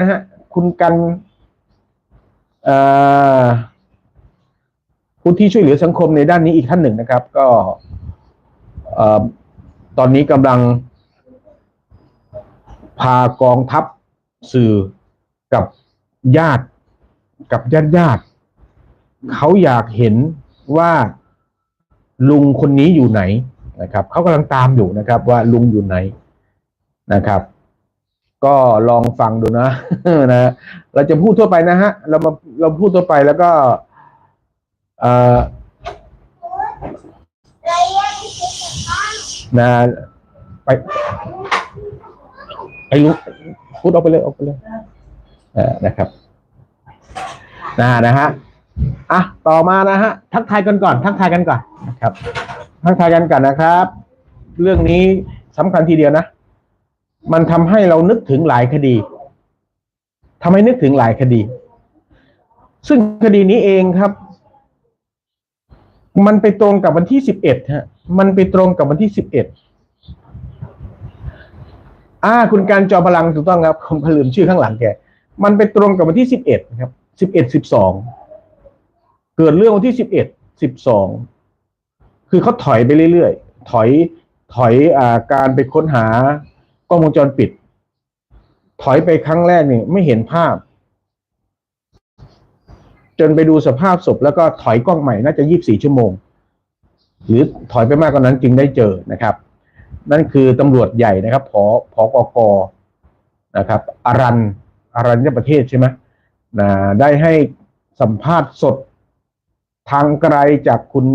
นะฮะคุณกันผู้ที่ช่วยเหลือสังคมในด้านนี้อีกท่านหนึ่งนะครับ ก็อตอนนี้กำลัง พากองทัพสื่อกับญาติกับญาติญาติๆเขาอยากเห็นว่าลุงคนนี้อยู่ไหนนะครับเขากำลังตามอยู่นะครับ ว่าลุงอยู่ไหนนะครับ ก็ลองฟังดูนะนะเราจะพูดทั่วไปนะฮะ เรามาเราพูดทั่วไปแล้วก็เอ่อนะไปไอ้ลุงพูดออกไปเลยออกไปเลยเออนะครับนะนะฮะอะต่อมานะฮะ ทักทายกันก่อน ทักทายกันก่อนนะครับ ทักทายกันก่อนนะครับ เรื่องนี้สำคัญทีเดียวนะ มันทำให้เรานึกถึงหลายคดีทำให้นึกถึงหลายคดี ซึ่งคดีนี้เองครับ มันไปตรงกับวันที่สิบเอ็ดฮะ มันไปตรงกับวันที่สิบเอ็ดอ่า คุณการจอพลังถูกต้องครับผมลืมชื่อข้างหลังแก มันไปตรงกับวันที่สิบเอ็ดครับสิบเอ็ดสิบสองเกิดเรื่องวันที่สิบเอ็ดสิบสองคือเขาถอยไปเรื่อยๆถอยถอยอ่าการไปค้นหา กล้องวงจรปิด ถอยไปครั้งแรกนี่ไม่เห็นภาพ จนไปดูสภาพศพแล้วก็ถอยกล้องใหม่น่าจะยี่บสี่ชั่วโมง หรือถอยไปมากกว่านั้นจึงได้เจอนะครับ นั่นคือตำรวจใหญ่นะครับผอผอกกนะครับอารันอารัญญประเทศใช่ไหมนะได้ให้สัมภาษณ์สดทางไกลจากคุณ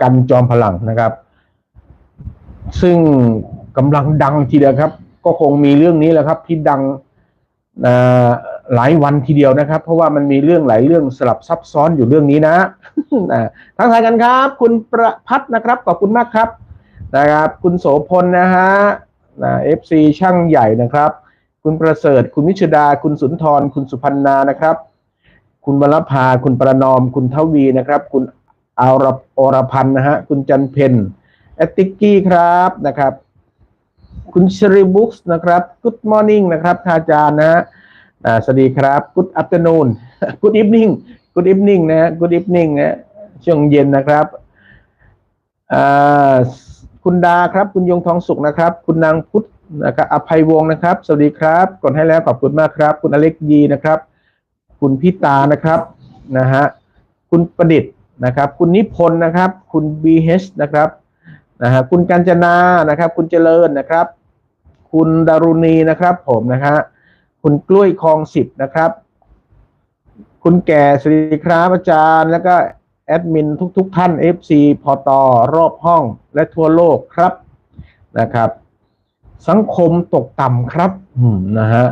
กันจอมพลังนะครับ ซึ่งกำลังดังทีเดียวครับ ก็คงมีเรื่องนี้แหละครับที่ดังหลายวันทีเดียวนะครับ เพราะว่ามันมีเรื่องหลายเรื่องสลับซับซ้อนอยู่เรื่องนี้นะนะทักทายกันครับ คุณประพัฒนะครับขอบคุณมากครับนะครับ คุณโสพลนะฮะนะเอฟซีช่างใหญ่นะครับ คุณประเสริฐ คุณวิชดา คุณสุนทร คุณสุพันนานะครับ คุณวรภาคุณประนอม คุณทวีนะครับ คุณอารอรพันธ์นะฮะคุณจันเพนแอตติกกี้ครับนะครับ คุณชริบุ๊กส์นะครับ Good morning นะครับท่าอาจารย์นะฮะสวัสดีครับ Good afternoon Good evening Good evening นะ Good evening นะช่วงเย็นนะครับคุณดาครับ คุณยงทองสุขนะครับ คุณนางพุทธนะครับอภัยวงศ์นะครับ สวัสดีครับกดให้แล้วขอบคุณมากครับ คุณอเล็กยีนะครับ คุณพิตานะครับนะฮะคุณประดิษฐ์นะครับ คุณนิพนธ์นะครับ คุณบีเฮนะครับนะฮะคุณกัญจนานะครับ คุณเจริญนะครับ คุณดารุณีนะครับผมนะฮะคุณกล้วยคลองสิบนะครับ คุณแก่สวัสดีครับอาจารย์ แล้วก็แอดมินทุกๆทท่าน FC พอตอรอบห้องและทั่วโลกครับนะครับ สังคมตกต่ำครับนะฮะ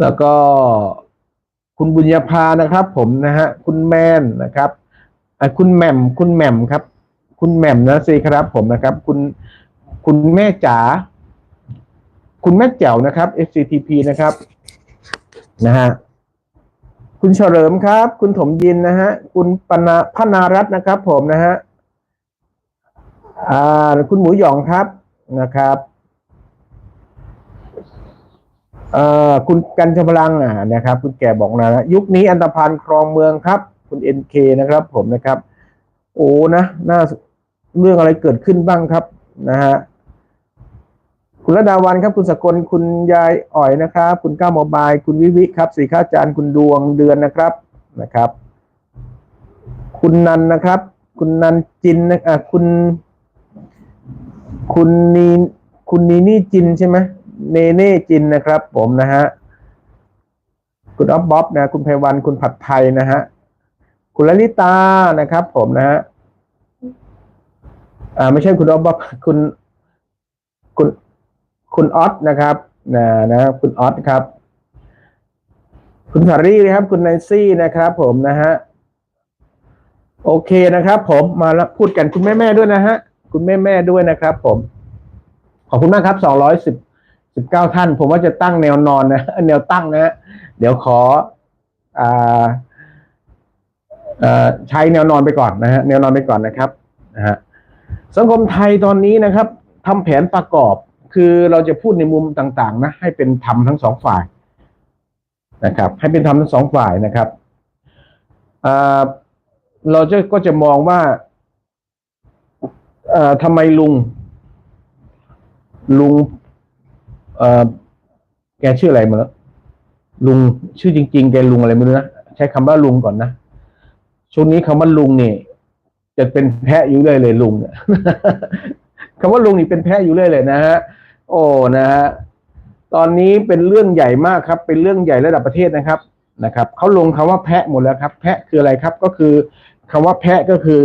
แล้วก็คุณบุญญาภานะครับ ผมนะฮะคุณแมนนะครับคุณแหม่มคุณแหม่มครับ คุณแหม่มนะสิครับผมนะครับ คุณคุณแม่จ๋า คุณแม่แจ๋วนะครับ FCTP นะครับนะฮะคุณเฉลิมครับ คุณถมยินนะฮะคุณปนาพนารัตน์นะครับ ผมนะฮะอ่าคุณหมูหยองครับนะครับเอ่อคุณกันชพลังอ่นะครับ คุณแก่บอกนะ ยุคนี้อันตรพันครองเมืองครับ คุณเอ็นเคนะครับ ผมนะครับ โอ้นะน่าเรื่องอะไรเกิดขึ้นบ้างครับนะฮะ คุณระดาวันครับ คุณสกลคุณยายอ่อยนะครับ คุณก้าวโมบาย คุณวิวิครับสีข้าจารย์คุณดวงเดือนนะครับนะครับ คุณนันนะครับ คุณนันจินนะอะคุณ คุณนีคุณนีนี่จินใช่ไหมเนเน่จินนะครับ ผมนะฮะคุณอ๊อฟบ๊อบนะ คุณไพวันคุณผัดไทยนะฮะคุณลลิตานะครับ ผมนะฮะอ่าไม่ใช่คุณอ๊อฟบ๊อบคุณ คุณ คุณออสนะครับนะนะคุณออสครับ คุณสารีนะครับ คุณไนซี่นะครับ ผมนะฮะโอเคนะครับ ผมมาพูดกันคุณแม่แม่ด้วยนะฮะคุณแม่แม่ด้วยนะครับ ผม ขอบคุณมากครับสองร้อยสิบสิบเก้าท่าน ผมว่าจะตั้งแนวนอนนะแนวตั้งนะฮะเดี๋ยวขออ่าเอ่อใช้แนวนอนไปก่อนนะฮะแนวนอนไปก่อนนะครับนะฮะสังคมไทยตอนนี้นะครับทำแผนประกอบ คือเราจะพูดในมุมต่างๆ นะ ให้เป็นธรรมทั้งสองฝ่ายนะครับ ให้เป็นธรรมทั้งสองฝ่ายนะครับเราจะก็จะมองว่าทำไมลุง ลุงเอแกชื่ออะไรมาแล้วลุงชื่อจริง ๆ แกลุงอะไรไม่รู้นะใช้คำว่าลุงก่อนนะช่วงนี้คำว่าลุงนี่จะเป็นแพะอยู่เรื่อยเลยลุงเนี่ยคำว่าลุงนี่เป็นแพะอยู่เรื่อยเลยนะฮะ โอ้นะฮะตอนนี้เป็นเรื่องใหญ่มากครับ เป็นเรื่องใหญ่ระดับประเทศนะครับนะครับเขาลงคำว่าแพะหมดแล้วครับ แพะคืออะไรครับ ก็คือคำว่าแพะก็คือ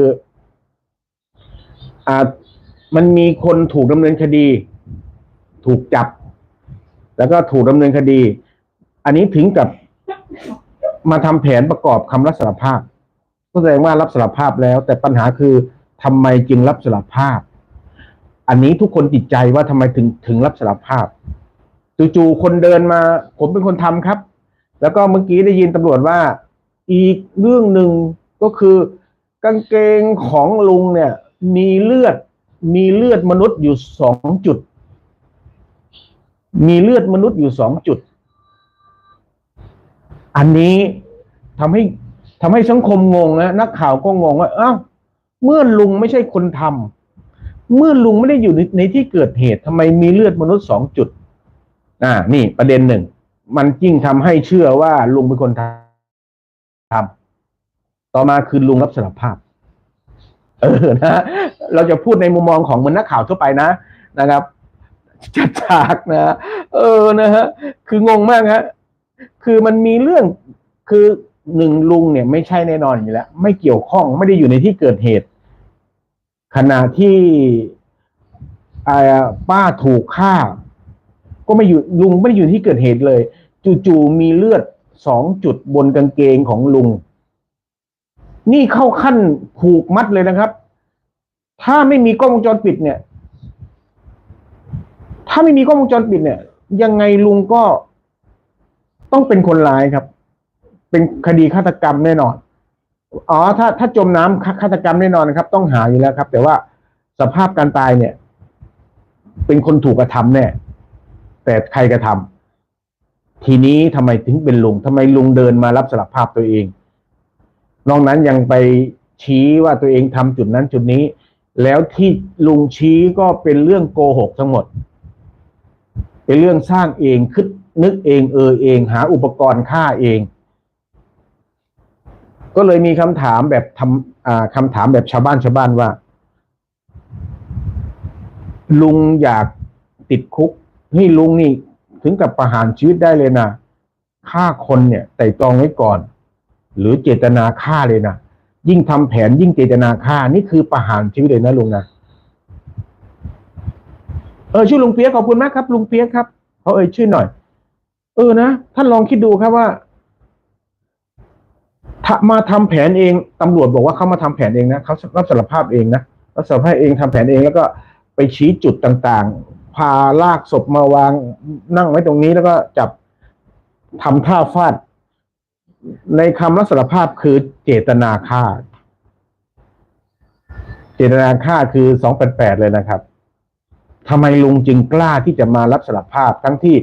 อ่ามันมีคนถูกดำเนินคดี ถูกจับ แล้วก็ถูกดำเนินคดี อันนี้ถึงกับมาทำแผนประกอบคำรับสารภาพก็แสดงว่ารับสารภาพแล้ว แต่ปัญหาคือทำไมจึงรับสารภาพ อันนี้ทุกคนติดใจว่าทำไมถึงถึงรับสารภาพจู่ๆคนเดินมา ผมเป็นคนทำครับ แล้วก็เมื่อกี้ได้ยินตำรวจว่า อีกเรื่องหนึ่งก็คือกางเกงของลุงเนี่ย มีเลือด มีเลือดมนุษย์อยู่สองจุด มีเลือดมนุษย์อยู่สองจุด อันนี้ทำให้ทำให้สังคมงงนะนักข่าวก็งงว่าอ้าวเมื่อลุงไม่ใช่คนทำ เมื่อลุงไม่ได้อยู่ในในที่เกิดเหตุทำไมมีเลือดมนุษย์สองจุด อ่า นี่ประเด็นหนึ่ง มันยิ่งทำให้เชื่อว่าลุงเป็นคนทำต่อมาคือลุงรับสารภาพ เออนะเราจะพูดในมุมมองของเหมือนนักข่าวทั่วไปนะนะครับจัดฉากนะ เออนะฮะ คืองงมากฮะ คือมันมีเรื่องคือหนึ่งลุงเนี่ย ไม่ใช่แน่นอนอยู่แล้ว ไม่เกี่ยวข้องไม่ได้อยู่ในที่เกิดเหตุ ขณะที่ป้าถูกฆ่า ก็ไม่อยู่ลุงไม่ได้อยู่ที่เกิดเหตุเลย จู่ๆมีเลือดสองจุดบนกางเกงของลุง นี่เข้าขั้นผูกมัดเลยนะครับ ถ้าไม่มีกล้องวงจรปิดเนี่ย ถ้าไม่มีกล้องวงจรปิดเนี่ย ยังไงลุงก็ต้องเป็นคนร้ายครับ เป็นคดีฆาตกรรมแน่นอน อ๋อถ้าถ้าจมน้ำฆฆาตกรรมแน่นอนนะครับ ต้องหาอยู่แล้วครับ แต่ว่าสภาพการตายเนี่ย เป็นคนถูกกระทำแน่แต่ใครกระทำทีนี้ทำไมถึงเป็นลุงทำไมลุงเดินมารับสารภาพตัวเอง นอกนั้นยังไปชี้ว่าตัวเองทำจุดนั้นจุดนี้ แล้วที่ลุงชี้ก็เป็นเรื่องโกหกทั้งหมด เป็นเรื่องสร้างเองคิดนึกเองเออเอง หาอุปกรณ์ฆ่าเอง ก็เลยมีคำถามแบบทำคำถามแบบชาวบ้านชาวบ้านว่า ลุงอยากติดคุกนี่ลุงนี่ถึงกับประหารชีวิตได้เลยนะฆ่าคนเนี่ยไต่ตองไว้ก่อน หรือเจตนาฆ่าเลยนะยิ่งทำแผนยิ่งเจตนาฆ่านี่คือประหารชีวิตเลยนะลุงนะเออชื่อลุงเปียกขอบคุณมากครับ ลุงเปียกครับเขาเอ่ยชื่อหน่อย เออนะท่านลองคิดดูครับว่า ถ้ามาทำแผนเองตำรวจบอกว่าเขามาทำแผนเองนะเขารับสารภาพเองนะรับสารภาพเองทำแผนเองแล้วก็ไปชี้จุดต่างๆ พาลากศพมาวางนั่งไว้ตรงนี้แล้วก็จับทำท่าฟาด ในคำรับสารภาพคือเจตนาฆ่า เจตนาฆ่าคือสองแปดแปดเลยนะครับทำไมลุงจึงกล้าที่จะมารับสารภาพ ทั้งที่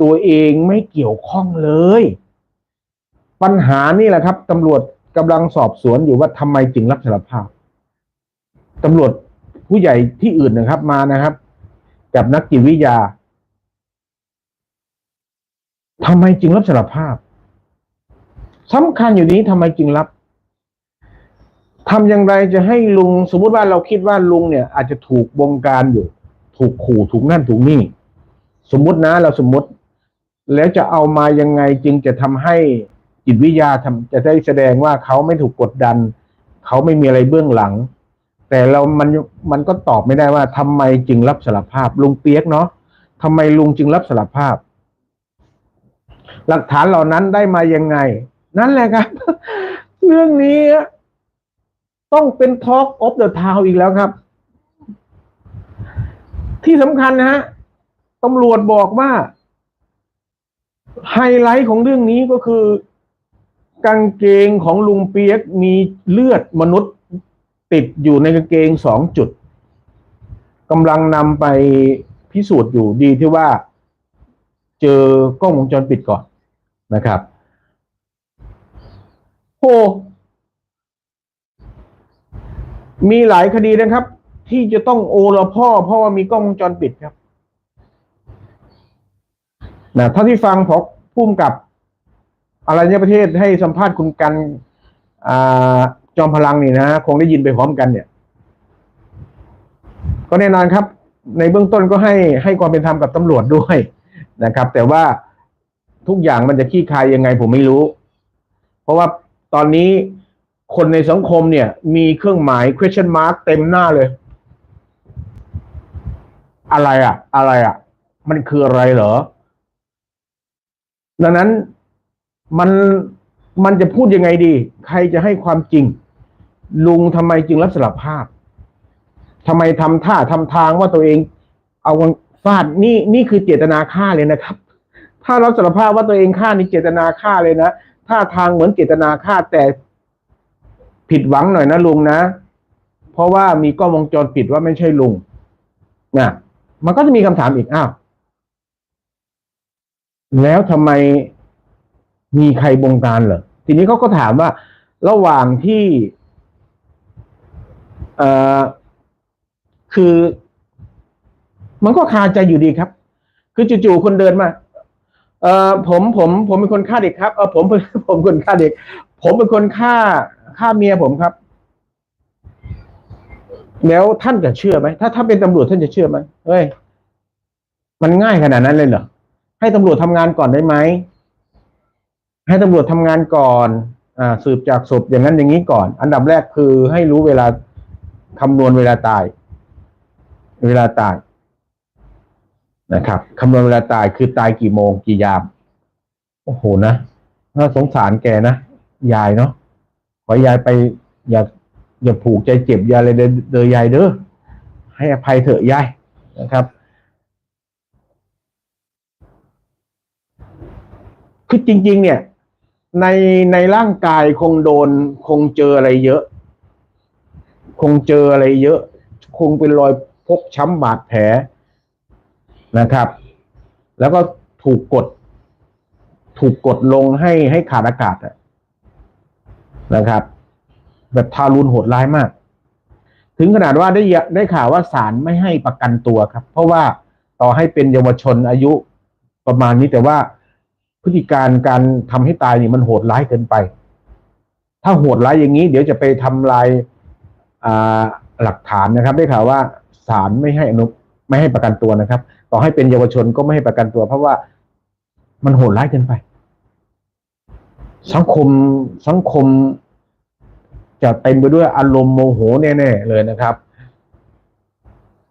ตัวเองไม่เกี่ยวข้องเลย ปัญหานี่แหละครับตำรวจกำลังสอบสวนอยู่ว่าทำไมจึงรับสารภาพตำรวจผู้ใหญ่ที่อื่นนะครับมานะครับ กับนักจิตวิทยาทำไมจึงรับสารภาพสำคัญอยู่นี้ทำไมจึงรับทำอย่างไรจะให้ลุง สมมติว่าเราคิดว่าลุงเนี่ย อาจจะถูกบงการอยู่ ถูกขู่ถูกนั่นถูกนี่ สมมตินะ เราสมมติ แล้วจะเอามายังไงจึงจะทำให้ จิตวิทยาทำจะได้แสดงว่าเขาไม่ถูกกดดัน เขาไม่มีอะไรเบื้องหลัง แต่เรามันมันก็ตอบไม่ได้ว่าทำไมจึงรับสารภาพ ลุงเปียกเนาะทำไมลุงจึงรับสารภาพ หลักฐานเหล่านั้นได้มายังไง นั่นแหละครับ เรื่องนี้ ต้องเป็น Talk of the Town อีกแล้วครับ ที่สำคัญนะฮะตำรวจบอกว่า ไฮไลท์ของเรื่องนี้ก็คือ กางเกงของลุงเปียกมีเลือดมนุษย์ติดอยู่ในกางเกงสองจุดกำลังนำไปพิสูจน์อยู่ดีที่ว่า เจอกล้องวงจรปิดก่อนนะครับโอ้มีหลายคดีนะครับ ที่จะต้องโอละพ่อ เพราะว่ามีกล้องวงจรปิดครับนะเท่าที่ฟังพอพุ่มกับ อะไรเนี่ยประเทศให้สัมภาษณ์คุณกันอ่าจอมพลังนี่นะคงได้ยินไปพร้อมกันเนี่ย ก็แน่นอนครับ ในเบื้องต้นก็ให้ให้ความเป็นธรรมกับตำรวจด้วยนะครับ แต่ว่าทุกอย่างมันจะขี้คายยังไงผมไม่รู้ เพราะว่าตอนนี้คนในสังคมเนี่ย มีเครื่องหมาย question mark เต็มหน้าเลย อะไรอะอะไรอะมันคืออะไรเหรอ ดังนั้น มันมันจะพูดยังไงดี ใครจะให้ความจริง ลุงทำไมจึงรับสารภาพทำไมทำท่าทำทางว่าตัวเอง เอาฟาดนี่นี่คือเจตนาฆ่าเลยนะครับ ถ้ารับสารภาพว่าตัวเองฆ่านี่เจตนาฆ่าเลยนะท่าทางเหมือนเจตนาฆ่าแต่ผิดหวังหน่อยนะลุงนะ เพราะว่ามีกล้องวงจรปิดว่าไม่ใช่ลุงนะมันก็จะมีคำถามอีกอ้าวแล้วทำไม มีใครบงการเหรอทีนี้เขาก็ถามว่า ระหว่างที่เอ่อคือ มันก็คาใจอยู่ดีครับ คือจู่ๆคนเดินมา เอ่อผมผมผมเป็นคนฆ่าเด็กครับเออผมเป็นผมเป็นคนฆ่าเด็ก ผมเป็นคนฆ่าฆ่าเมียผมครับ แล้วท่านจะเชื่อไหมถ้าถ้าเป็นตำรวจท่านจะเชื่อไหมเฮ้ยมันง่ายขนาดนั้นเลยเหรอให้ตำรวจทำงานก่อนได้ไหม ให้ตำรวจทำงานก่อนอสืบจากศพอย่างนั้นอย่างนี้ก่อน อันดับแรกคือให้รู้เวลาคำนวณเวลาตาย เวลาตายนะครับคำนวณเวลาตายคือตายกี่โมงกี่ยาม โอ้โหนะน่าสงสารแกนะยายเนาะขอยายไปอย่าอย่าผูกใจเจ็บยาอะไรเด้อเด้อยายเด้อให้อภัยเถอะยายนะครับ คือจริง ๆ เนี่ย ในในร่างกายคงโดน คงเจออะไรเยอะ คงเจออะไรเยอะ คงเป็นรอยพกช้ำบาดแผลนะครับ แล้วก็ถูกกด ถูกกดลงให้ให้ขาดอากาศนะครับ แบบทารุณโหดร้ายมาก ถึงขนาดว่าได้ได้ข่าวว่าศาลไม่ให้ประกันตัวครับ เพราะว่าต่อให้เป็นเยาวชนอายุประมาณนี้แต่ว่า พฤติการการทำให้ตายนี่มันโหดร้ายเกินไป ถ้าโหดร้ายอย่างนี้ เดี๋ยวจะไปทำลายอ่าหลักฐานนะครับ ได้ข่าวว่าศาลไม่ให้อนุไม่ให้ประกันตัวนะครับ ต่อให้เป็นเยาวชนก็ไม่ให้ประกันตัว เพราะว่ามันโหดร้ายเกินไป สังคมสังคมจะเต็มไปด้วยอารมณ์โมโหแน่ๆเลยนะครับ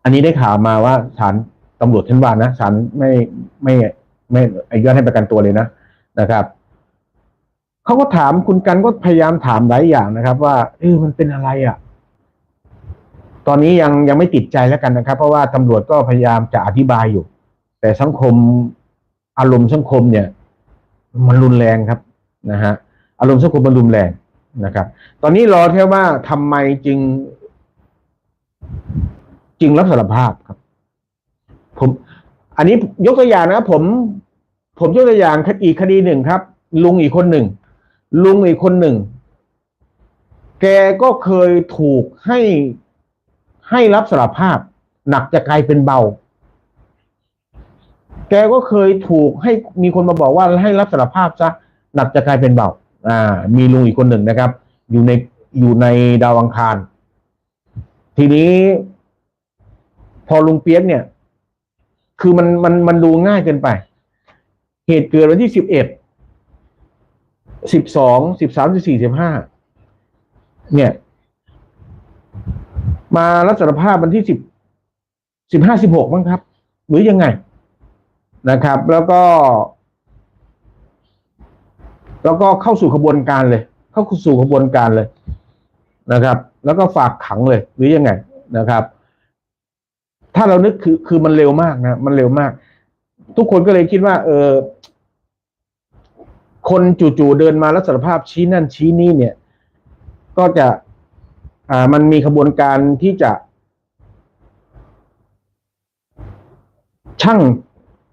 อันนี้ได้ข่าวมาว่าศาลตำรวจท่านว่านะศาลไม่ไม่ ไม่อนุญาตให้ประกันตัวเลยนะนะครับเขาก็ถามคุณกันก็พยายามถามหลายอย่างนะครับ ว่า เออมันเป็นอะไรอะ ตอนนี้ยังยังไม่ติดใจแล้วกันนะครับ เพราะว่าตำรวจก็พยายามจะอธิบายอยู่ แต่สังคมอารมณ์สังคมเนี่ย มันรุนแรงครับนะฮะอารมณ์สังคมมันรุนแรงนะครับ ตอนนี้รอแค่ว่าทำไมจึง จึงรับสารภาพครับ ผม อันนี้ยกตัวอย่างนะผม ผมยกตัวอย่างอีกคดีหนึ่งครับ ลุงอีกคนหนึ่ง ลุงอีกคนหนึ่ง แกก็เคยถูกให้ให้รับสารภาพ หนักจะกลายเป็นเบา แกก็เคยถูกให้มีคนมาบอกว่าให้รับสารภาพซะหนักจะกลายเป็นเบา อ่า มีลุงอีกคนหนึ่งนะครับ อยู่ในอยู่ในดาวอังคาร ทีนี้ พอลุงเปียกเนี่ย คือมันมันมันดูง่ายเกินไป เหตุเกิดวันที่สิบเอ็ดสิบสองสิบสามสิบสี่สิบห้าเนี่ย มารับสารภาพวันที่สิบสิบห้าสิบหกมั้งครับ หรือยังไงนะครับ แล้วก็ แล้วก็เข้าสู่ขบวนการเลย เข้าสู่ขบวนการเลยนะครับ แล้วก็ฝากขังเลย หรือยังไงนะครับ ถ้าเรานึกคือคือมันเร็วมากนะมันเร็วมาก ทุกคนก็เลยคิดว่า เออ คนจู่ๆเดินมาแล้วสารภาพชี้นั่นชี้นี่เนี่ย ก็จะ อ่า มันมีขบวนการที่จะช่าง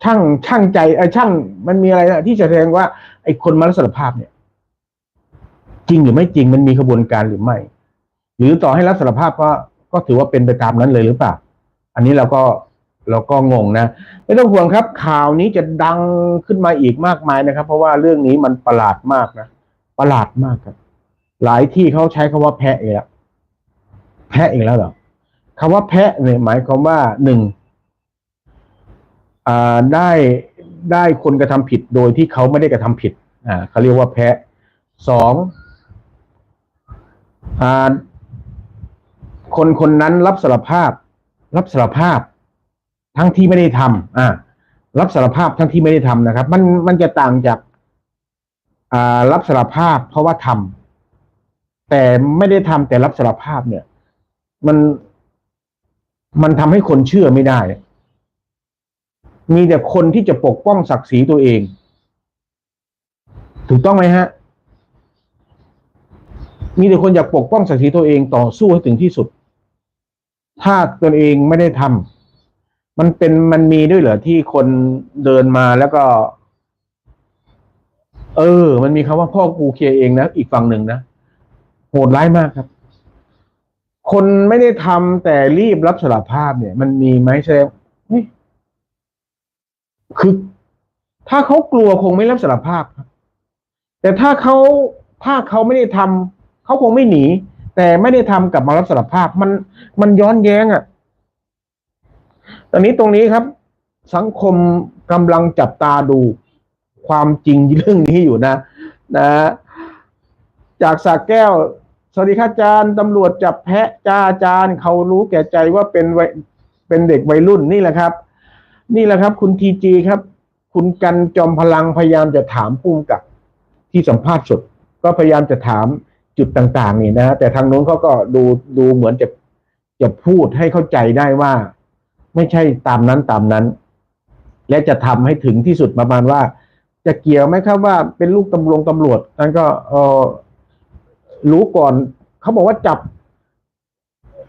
ช่างช่างใจไอ้ช่าง มันมีอะไรนะที่จะแสดงว่า ไอ้คนมารับสารภาพเนี่ย จริงหรือไม่จริงมันมีขบวนการหรือไม่ หรือต่อให้รับสารภาพก็ก็ถือว่าเป็นไปตามนั้นเลยหรือเปล่า อันนี้เราก็เราก็งงนะ ไม่ต้องห่วงครับ ข่าวนี้จะดังขึ้นมาอีกมากมายนะครับ เพราะว่าเรื่องนี้มันประหลาดมากนะประหลาดมากครับ หลายที่เขาใช้คำว่าแพะอีกแล้วแพะอีกแล้วเหรอคำว่าแพะเนี่ยหมายความว่าหนึ่งอ่าได้ได้คนกระทำผิดโดยที่เขาไม่ได้กระทำผิด อ่าเขาเรียกว่าแพะสองอ่าคนคนนั้นรับสารภาพ รับสารภาพทั้งที่ไม่ได้ทำอ่า รับสารภาพทั้งที่ไม่ได้ทำนะครับ มันมันจะต่างจากอ่ารับสารภาพเพราะว่าทำแต่ไม่ได้ทำแต่รับสารภาพเนี่ย มันมันทำให้คนเชื่อไม่ได้ มีแต่คนที่จะปกป้องศักดิ์ศรีตัวเอง ถูกต้องไหมฮะ มีแต่คนอยากปกป้องศักดิ์ศรีตัวเองต่อสู้ให้ถึงที่สุด ถ้าตนเองไม่ได้ทำมันเป็นมันมีด้วยเหรอที่คนเดินมาแล้วก็ เออ มันมีคำว่าพ่อกูเคลียร์เองนะอีกฝั่งหนึ่งนะโหดร้ายมากครับ คนไม่ได้ทำแต่รีบรับสารภาพเนี่ย มันมีไหมแสดงเฮ้ยคือ ถ้าเขากลัวคงไม่รับสารภาพครับแต่ถ้าเขาถ้าเขาไม่ได้ทำเขาคงไม่หนี แต่ไม่ได้ทำกลับมารับสารภาพมันมันย้อนแย้งอะ่ะ ตอนนี้ตรงนี้ครับ สังคมกำลังจับตาดูความจริงเรื่องนี้อยู่นะ นะ จากสากแก้ว สวัสดีค่ะอาจารย์ตำรวจจับแพะจ้าอาจารย์เขารู้แก่ใจว่าเป็นวัยเป็นเด็กวัยรุ่นนี่แหละครับ นี่แหละครับ คุณทีจีครับ คุณกันจอมพลังพยายามจะถามปุ้มกับที่สัมภาษณ์สดก็พยายามจะถาม จุดต่าง ๆ นี่นะแต่ทางโน้นเขาก็ดูดูเหมือนจะจะพูดให้เข้าใจได้ว่า ไม่ใช่ตามนั้นตามนั้น และจะทำให้ถึงที่สุดประมาณว่า จะเกี่ยวไหมครับว่าเป็นลูกตำรวจตำรวจนั่นก็เออรู้ก่อนเขาบอกว่าจับ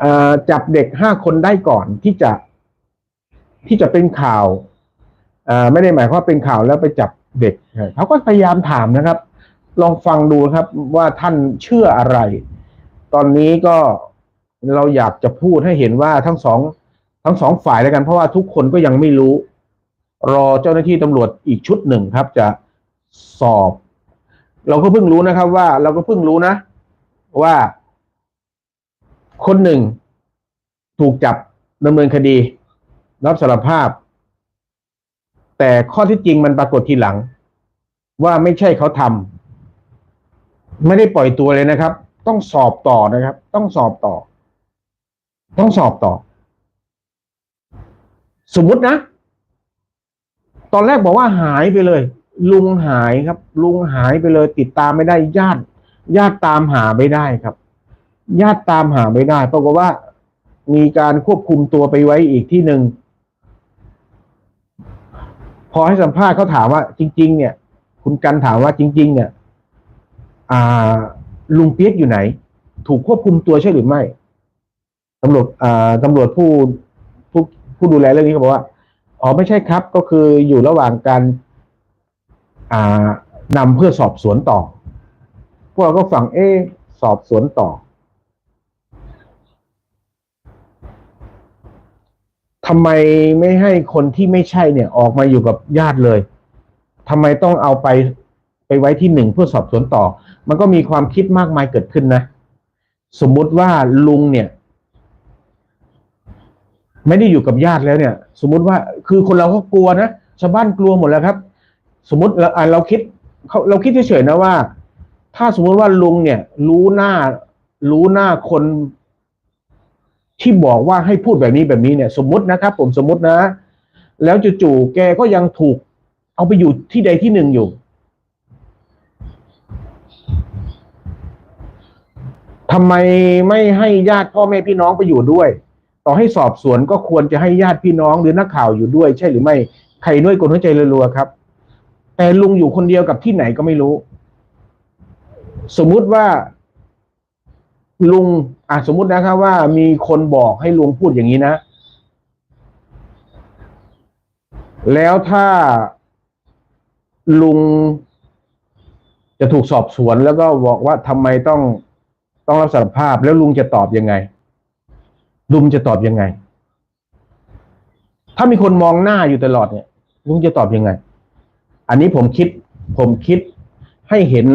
อ่อจับเด็กห้าคนได้ก่อนที่จะที่จะเป็นข่าวอ่อไม่ได้หมายความเป็นข่าวแล้วไปจับเด็กเขาก็พยายามถามนะครับ ลองฟังดูครับว่าท่านเชื่ออะไร ตอนนี้ก็เราอยากจะพูดให้เห็นว่าทั้งสองทั้งสองฝ่ายแล้วกันเพราะว่าทุกคนก็ยังไม่รู้ รอเจ้าหน้าที่ตำรวจอีกชุดหนึ่งครับ จะสอบ เราก็เพิ่งรู้นะครับว่า เราก็เพิ่งรู้นะ ว่า คนหนึ่ง ถูกจับดำเนินคดี รับสารภาพ แต่ข้อที่จริงมันปรากฏทีหลัง ว่าไม่ใช่เขาทำ ไม่ได้ปล่อยตัวเลยนะครับ ต้องสอบต่อนะครับ ต้องสอบต่อ ต้องสอบต่อ สมมตินะ ตอนแรกบอกว่าหายไปเลย ลุงหายครับ ลุงหายไปเลย ติดตามไม่ได้ญาติญาติตามหาไม่ได้ครับ ญาติตามหาไม่ได้ปรากฏว่ามีการควบคุมตัวไปไว้อีกที่หนึ่งพอให้สัมภาษณ์เขาถามว่าจริง ๆ เนี่ย คุณกันถามว่าจริง ๆ เนี่ย ลุงเปียกอยู่ไหน ถูกควบคุมตัวใช่หรือไม่ตำรวจตำรวจผู้ผู้ผู้ดูแลเรื่องนี้เขาบอกว่าอ๋อไม่ใช่ครับ ก็คืออยู่ระหว่างการนำเพื่อสอบสวนต่อ พวกเราก็ฟังเอ๊สอบสวนต่อทำไมไม่ให้คนที่ไม่ใช่เนี่ย ออกมาอยู่กับญาติเลยทำไมต้องเอาไป ไปไว้ที่หนึ่งเพื่อสอบสวนต่อ มันก็มีความคิดมากมายเกิดขึ้นนะ สมมุติว่าลุงเนี่ย ไม่ได้อยู่กับญาติแล้วเนี่ย สมมุติว่าคือคนเราก็กลัวนะชาวบ้านกลัวหมดแล้วครับ สมมติเราเราคิดเขาเราคิดเฉยๆนะว่า ถ้าสมมุติว่าลุงเนี่ย รู้หน้า รู้หน้าคนที่บอกว่าให้พูดแบบนี้แบบนี้เนี่ย สมมตินะครับ ผมสมมตินะ แล้วจู่ๆแกก็ยังถูก เอาไปอยู่ที่ใดที่หนึ่งอยู่ ทำไมไม่ให้ญาติพ่อแม่พี่น้องไปอยู่ด้วย ต่อให้สอบสวนก็ควรจะให้ญาติพี่น้องหรือนักข่าวอยู่ด้วย ใช่หรือไม่ใครน้วยกลหัวใจรัวๆครับ แต่ลุงอยู่คนเดียวกับที่ไหนก็ไม่รู้ สมมุติว่า ลุงอะสมมุตินะครับ ว่ามีคนบอกให้ลุงพูดอย่างนี้นะ แล้วถ้าลุงจะถูกสอบสวนแล้วก็บอกว่าทำไมต้อง ต้องรับสารภาพแล้วลุงจะตอบยังไง ลุงจะตอบยังไง ถ้ามีคนมองหน้าอยู่ตลอดเนี่ย ลุงจะตอบยังไง อันนี้ผมคิด ผมคิดให้เห็น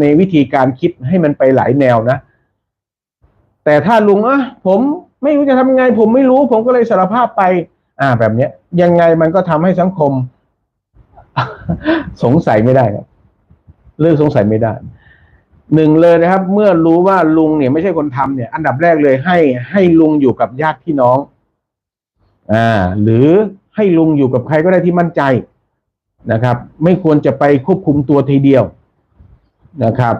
ในวิธีการคิดให้มันไปหลายแนวนะ แต่ถ้าลุงอะผมไม่รู้จะทำไง ผมไม่รู้ ผมก็เลยสารภาพไป อ่า แบบเนี้ย ยังไงมันก็ทำให้สังคม สงสัยไม่ได้ครับเลิกสงสัยไม่ได้ หนึ่งเลยนะครับ เมื่อรู้ว่าลุงเนี่ยไม่ใช่คนทำเนี่ย อันดับแรกเลยให้ให้ลุงอยู่กับญาติพี่น้อง อ่า หรือให้ลุงอยู่กับใครก็ได้ที่มั่นใจนะครับ ไม่ควรจะไปควบคุมตัวทีเดียวนะครับ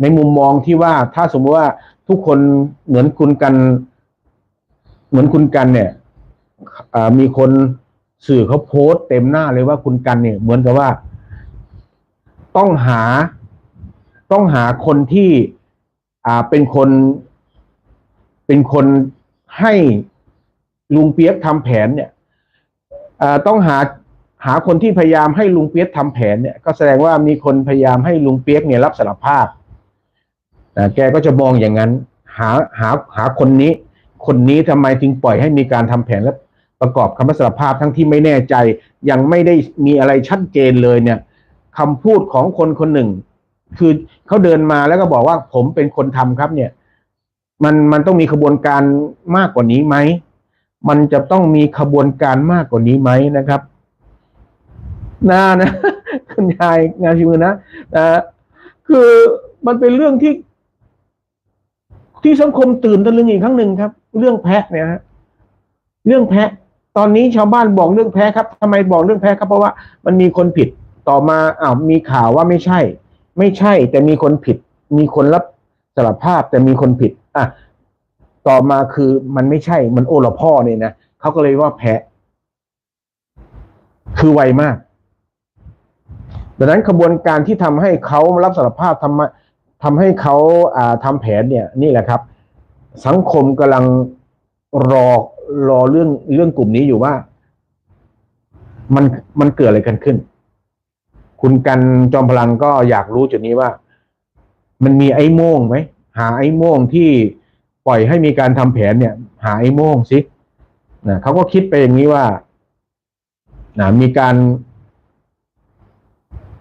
ในมุมมองที่ว่าถ้าสมมติว่าทุกคนเหมือนคุณกัน เหมือนคุณกันเนี่ยอ่ามีคนสื่อเขาโพสต์เต็มหน้าเลยว่าคุณกันเนี่ย เหมือนกับว่า ต้องหา ต้องหาคนที่อ่าเป็นคน เป็นคนให้ลุงเปียกทำแผนเนี่ยต้องหาหาคนที่พยายามให้ลุงเปียกทำแผนเนี่ยก็แสดงว่ามีคนพยายามให้ลุงเปียกเนี่ยรับสารภาพนะแกก็จะมองอย่างนั้น หาหาหาคนนี้ คนนี้ทำไมถึงปล่อยให้มีการทำแผนและประกอบคำรับสารภาพทั้งที่ไม่แน่ใจ ยังไม่ได้มีอะไรชัดเจนเลยเนี่ยคำพูดของคนคนหนึ่ง คือเขาเดินมาแล้วก็บอกว่าผมเป็นคนทำครับ เนี่ย มันมันต้องมีขบวนการมากกว่านี้ไหมมันจะต้องมีขบวนการมากกว่านี้ไหมนะครับน่านะคุณยายงานชิมือนะนะคือมันเป็นเรื่องที่ ที่สังคมตื่นตะลึงอีกครั้งหนึ่งครับ เรื่องแพะเนี่ยฮะเรื่องแพะ ตอนนี้ชาวบ้านบอกเรื่องแพะครับทำไมบอกเรื่องแพะครับเพราะว่ามันมีคนผิดต่อมาอ้าวมีข่าวว่าไม่ใช่ ไม่ใช่แต่มีคนผิด มีคนรับสารภาพแต่มีคนผิด อะ ต่อมาคือมันไม่ใช่มันโอละพ่อเนี่ยนะเขาก็เลยว่าแพะคือไวมากดังนั้นขบวนการที่ทำให้เขารับสารภาพทำทำให้เขาอ่าทำแผนเนี่ย นี่แหละครับ สังคมกำลังรอรอเรื่องเรื่องกลุ่มนี้อยู่ว่า มันมันเกิดอะไรกันขึ้น คุณกันจอมพลังก็อยากรู้จุดนี้ว่า มันมีไอ้โม่งไหมหาไอ้โม่งที่ปล่อยให้มีการทำแผนเนี่ย หาไอ้โม่งสินะเขาก็คิดไปอย่างนี้ว่านะมีการ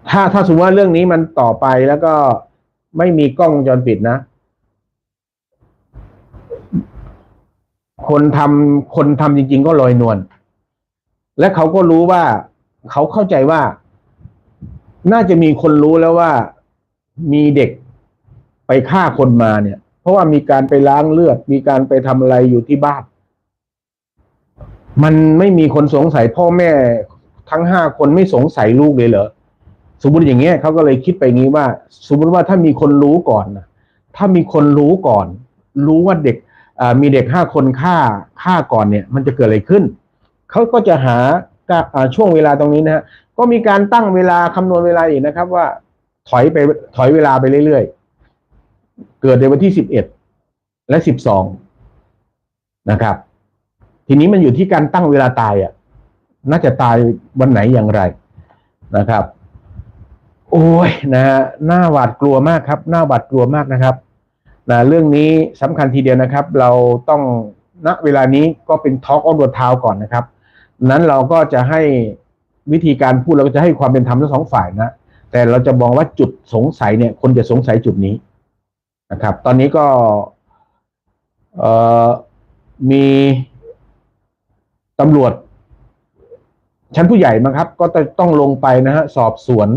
ถ้าถ้าสมมติว่าเรื่องนี้มันต่อไปแล้วก็ไม่มีกล้องวงจรปิดนะ คนทำคนทำจริง ๆ ก็ลอยนวลและเขาก็รู้ว่า เขาเข้าใจว่า น่าจะมีคนรู้แล้วว่ามีเด็กไปฆ่าคนมาเนี่ย เพราะว่ามีการไปล้างเลือด มีการไปทำอะไรอยู่ที่บ้าน มันไม่มีคนสงสัยพ่อแม่ทั้งห้าคนไม่สงสัยลูกเลยเหรอสมมติอย่างเงี้ยเขาก็เลยคิดไปงี้ว่า สมมติว่าถ้ามีคนรู้ก่อนนะถ้ามีคนรู้ก่อน รู้ว่าเด็กมีเด็กห้าคนฆ่าฆ่าก่อนเนี่ย มันจะเกิดอะไรขึ้นเขาก็จะหาช่วงเวลาตรงนี้นะฮะ ก็มีการตั้งเวลาคำนวณเวลาอีกนะครับ ว่าถอยไปถอยเวลาไปเรื่อยๆ เกิดในวันที่สิบเอ็ดและสิบสองนะครับ ทีนี้มันอยู่ที่การตั้งเวลาตายอะ น่าจะตายวันไหนอย่างไรนะครับ โอ้ยนะฮะหน้าหวาดกลัวมากครับ หน้าหวาดกลัวมากนะครับนะเรื่องนี้สำคัญทีเดียวนะครับ เราต้องณเวลานี้ก็เป็นทอล์กออนดทาวก่อนนะครับ นั้นเราก็จะให้ วิธีการพูดเราก็จะให้ความเป็นธรรมทั้งสองฝ่ายนะ แต่เราจะมองว่าจุดสงสัยเนี่ย คนจะสงสัยจุดนี้นะครับ ตอนนี้ก็เอ่อมีตำรวจ ชั้นผู้ใหญ่มั้งครับ ก็จะต้องลงไปนะฮะสอบสวน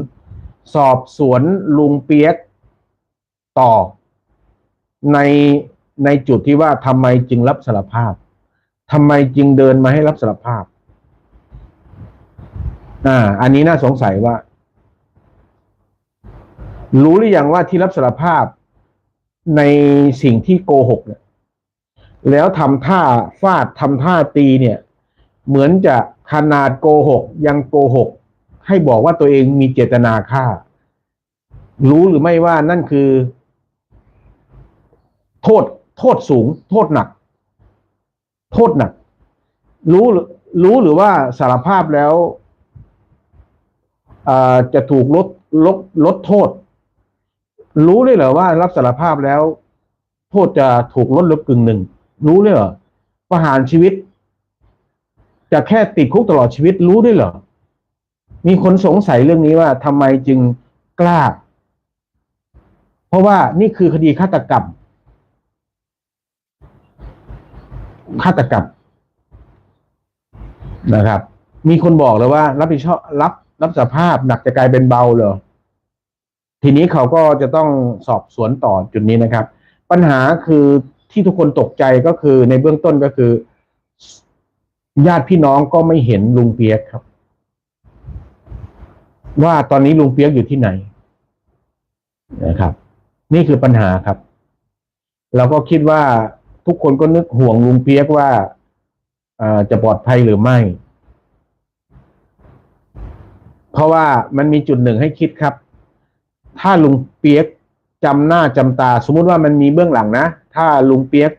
สอบสวนลุงเปียกต่อ ในในจุดที่ว่าทำไมจึงรับสารภาพทำไมจึงเดินมาให้รับสารภาพ อ่า อันนี้น่าสงสัยว่า รู้หรือยังว่าที่รับสารภาพในสิ่งที่โกหกเนี่ย แล้วทำท่าฟาดทำท่าตีเนี่ย เหมือนจะขนาดโกหก ยังโกหก ให้บอกว่าตัวเองมีเจตนาฆ่า รู้หรือไม่ว่านั่นคือ โทษ โทษสูง โทษหนัก โทษหนัก รู้หรือรู้หรือว่าสารภาพแล้ว จะถูกลดลดลดโทษ รู้เลยเหรอว่ารับสารภาพแล้ว โทษจะถูกลดลือกึ่งหนึ่ง รู้เลยเหรอประหารชีวิต จะแค่ติดคุกตลอดชีวิตรู้ด้วยเหรอ มีคนสงสัยเรื่องนี้ว่าทำไมจึงกล้า เพราะว่านี่คือคดีฆาตกรรมฆาตกรรมนะครับ มีคนบอกเลยว่า รับผิดชอบรับ รับสภาพหนักจะกลายเป็นเบาเลยทีนี้เขาก็จะต้องสอบสวนต่อจุดนี้นะครับ ปัญหาคือที่ทุกคนตกใจก็คือในเบื้องต้นก็คือ ญาติพี่น้องก็ไม่เห็นลุงเปียกครับ ว่าตอนนี้ลุงเปียกอยู่ที่ไหนนะครับ นี่คือปัญหาครับ เราก็คิดว่าทุกคนก็นึกห่วงลุงเปียกว่าอ่าจะปลอดภัยหรือไม่ เพราะว่ามันมีจุดหนึ่งให้คิดครับ ถ้าลุงเปียกจำหน้าจำตา สมมุติว่ามันมีเบื้องหลังนะ ถ้าลุงเปียก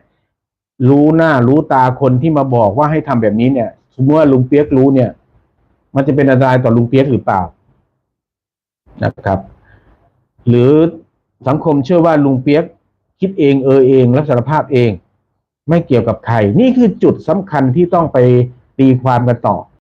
รู้หน้ารู้ตาคนที่มาบอกว่าให้ทำแบบนี้เนี่ย สมมติว่าลุงเปียกรู้เนี่ย มันจะเป็นอันตรายต่อลุงเปียกหรือเปล่านะครับ หรือสังคมเชื่อว่าลุงเปียกคิดเองเออเองรับสารภาพเอง ไม่เกี่ยวกับใคร นี่คือจุดสำคัญที่ต้องไปตีความกันต่อ